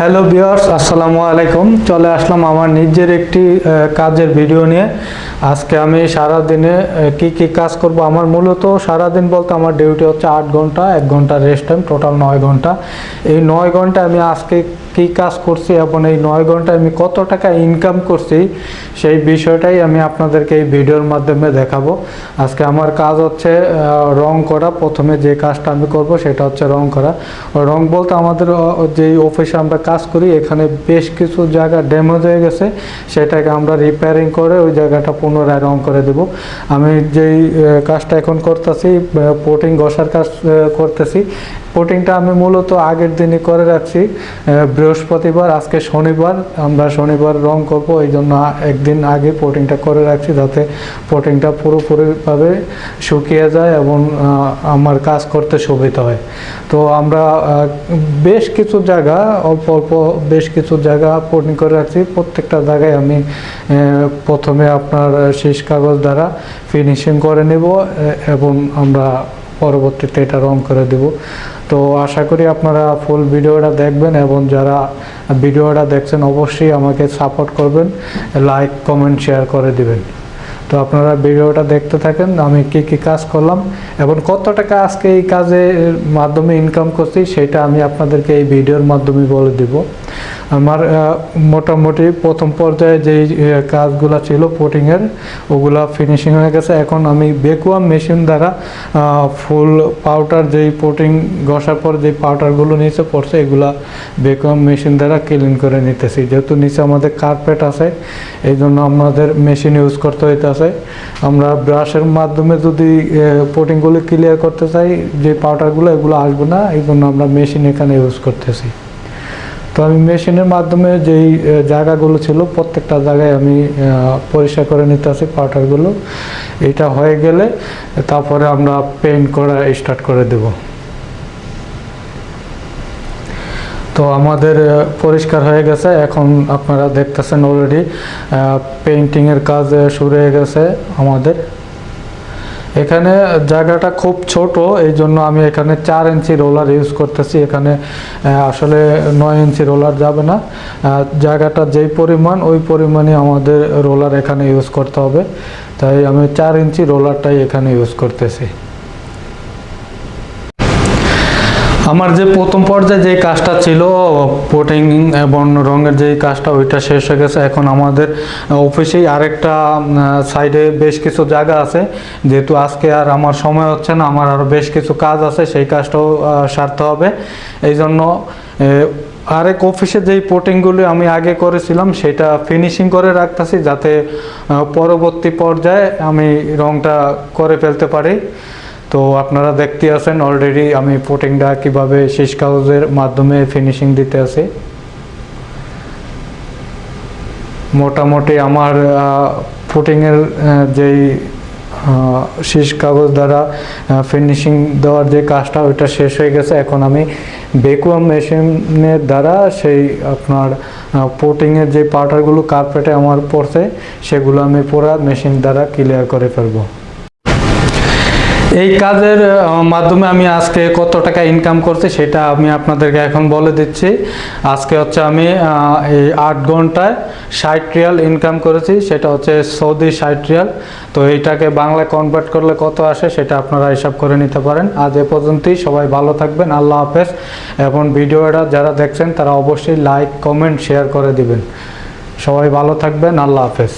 Hello বিয়ার্স আসসালামু আলাইকুম। চলে আসলাম আমার নিজের একটি কাজের ভিডিও নিয়ে। আজকে আমি সারা দিনে কি কি কাজ করব? আমার মূলত সারা দিন বলতে আমার ডিউটি হচ্ছে আট ঘণ্টা, এক ঘণ্টা রেস্ট টাইম টোটাল নয় ঘণ্টা। এই নয় ঘণ্টা আমি আজকে কি কাজ করছি এবং এই নয় ঘন্টায় আমি কত টাকা ইনকাম করছি, সেই বিষয়টাই আমি আপনাদেরকে এই ভিডিওর মাধ্যমে দেখাবো। আজকে আমার কাজ হচ্ছে রং করা। প্রথমে যে কাজটা আমি করব সেটা হচ্ছে রং করা। রং বলতে আমাদের যেই অফিসে আমরা কাজ করি, এখানে বেশ কিছু জায়গা ড্যামেজ হয়ে গেছে। সেটাকে আমরা রিপেয়ারিং করে ওই জায়গাটা পুনরায় রং করে দেব। আমি যেই কাজটা এখন করতেছি পোটিং ঘষার কাজ করতেছি পোটিংটা আমি মূলত আগের দিনই করে রাখছি। বৃহস্পতিবার, আজকে শনিবার, আমরা শনিবার রং করব, এই জন্য একদিন আগে পোটিংটা করে রাখছি যাতে পোটিংটা পুরোপুরিভাবে শুকিয়ে যায় এবং আমার কাজ করতে সুবিধা হয়। তো আমরা বেশ কিছু জায়গা, অল্প অল্প বেশ কিছু জায়গা পোটিং করে রাখছি। প্রত্যেকটা জায়গায় আমি প্রথমে আপনার শেষ কাগজ দ্বারা ফিনিশিং করে নেব এবং আমরা পরবর্তীতে এটা রং করে দেব। তো আশা করি আপনারা ফুল ভিডিওটা দেখবেন এবং যারা ভিডিওটা দেখছেন অবশ্যই আমাকে সাপোর্ট করবেন লাইক কমেন্ট শেয়ার করে দিবেন। তো আপনারা ভিডিওটা দেখতে থাকেন, আমি কি কি কাজ করলাম এবং কত টাকা আজকে এই কাজের মাধ্যমে ইনকাম করছি সেটা আমি আপনাদেরকে এই ভিডিওর মাধ্যমে বলে দিব। আমার মোটামুটি প্রথম পর্যায়ে যেই কাজগুলো ছিল পোটিংয়ের ওগুলা ফিনিশিং হয়ে গেছে। এখন আমি বেকুয়াম মেশিন দ্বারা ফুল পাউডার যেই পোটিং ঘষার পর যেই পাউডারগুলো নিচে পড়ছে, এগুলা বেকুয়াম মেশিন দ্বারা ক্লিন করে নিতেছি। যেহেতু নিচে আমাদের কার্পেট আছে এই জন্য আমাদের মেশিন ইউজ করতে হইতেছে। আমরা ব্রাশের মাধ্যমে যদি পোটিংগুলো ক্লিয়ার করতে চাই, যে পাউডারগুলো এগুলো আসবে না এই জন্য আমরা মেশিন এখানে ইউজ করতেছি। তো আমি মেশিনের মাধ্যমে যেই জায়গাগুলো ছিল, প্রত্যেকটা জায়গায় আমি পরিষ্কার করে নিতে আসি পাউডারগুলো এটা হয়ে গেলে তারপরে আমরা পেইন্ট করা স্টার্ট করে দেব। তো আমাদের পরিষ্কার হয়ে গেছে। এখন আপনারা দেখতেছেন অলরেডি পেন্টিংয়ের কাজ শুরু হয়ে গেছে আমাদের। এখানে জায়গাটা খুব ছোট এই জন্য আমি এখানে চার ইঞ্চি রোলার ইউজ করতেছি। এখানে আসলে নয় ইঞ্চি রোলার যাবে না। জায়গাটা যেই পরিমাণ, ওই পরিমাণে আমাদের রোলার এখানে ইউজ করতে হবে। তাই আমি চার ইঞ্চি রোলারটাই এখানে ইউজ করতেছি। আমার যে প্রথম পর্যায়ে যে কাজটা ছিল পোটিং এবং রঙের যে কাজটা, ওইটা শেষ হয়ে গেছে। এখন আমাদের অফিসেই আরেকটা সাইডে বেশ কিছু জায়গা আছে। যেহেতু আজকে আর আমার সময় হচ্ছে না, আমার আরও বেশ কিছু কাজ আছে, সেই কাজটাও সারতে হবে। এই জন্য আরেক অফিসে যেই পোটিংগুলি আমি আগে করেছিলাম, সেটা ফিনিশিং করে রাখতেছি, যাতে পরবর্তী পর্যায়ে আমি রংটা করে ফেলতে পারি। তো আপনারা দেখতে আছেন অলরেডি আমি পোটিংটা কীভাবে শেষ কাগজের মাধ্যমে ফিনিশিং দিতে আছি। মোটামুটি আমার ফুটিংয়ের যেই শীষ কাগজ দ্বারা ফিনিশিং দেওয়ার যে কাজটা ওইটা শেষ হয়ে গেছে। এখন আমি বেকুয়াম মেশিনের দ্বারা সেই আপনার পোটিংয়ের যে পাউডারগুলো কার্পেটে আমার পড়ছে, সেগুলো আমি পুরা মেশিন দ্বারা ক্লিয়ার করে ফেলব। এই কাজের মাধ্যমে আমি আজকে কত টাকা ইনকাম করছি সেটা আমি আপনাদেরকে এখন বলে দিচ্ছি। আজকে হচ্ছে আমি এই আট ঘন্টায় ষাট রিয়াল ইনকাম করেছি, সেটা হচ্ছে সৌদি ষাট রিয়াল। তো এইটাকে বাংলায় কনভার্ট করলে কত আসে সেটা আপনারা হিসাব করে নিতে পারেন। আজ এ পর্যন্তই, সবাই ভালো থাকবেন, আল্লাহ হাফেজ। এবং ভিডিওটা যারা দেখছেন তারা অবশ্যই লাইক কমেন্ট শেয়ার করে দিবেন। সবাই ভালো থাকবেন, আল্লাহ হাফেজ।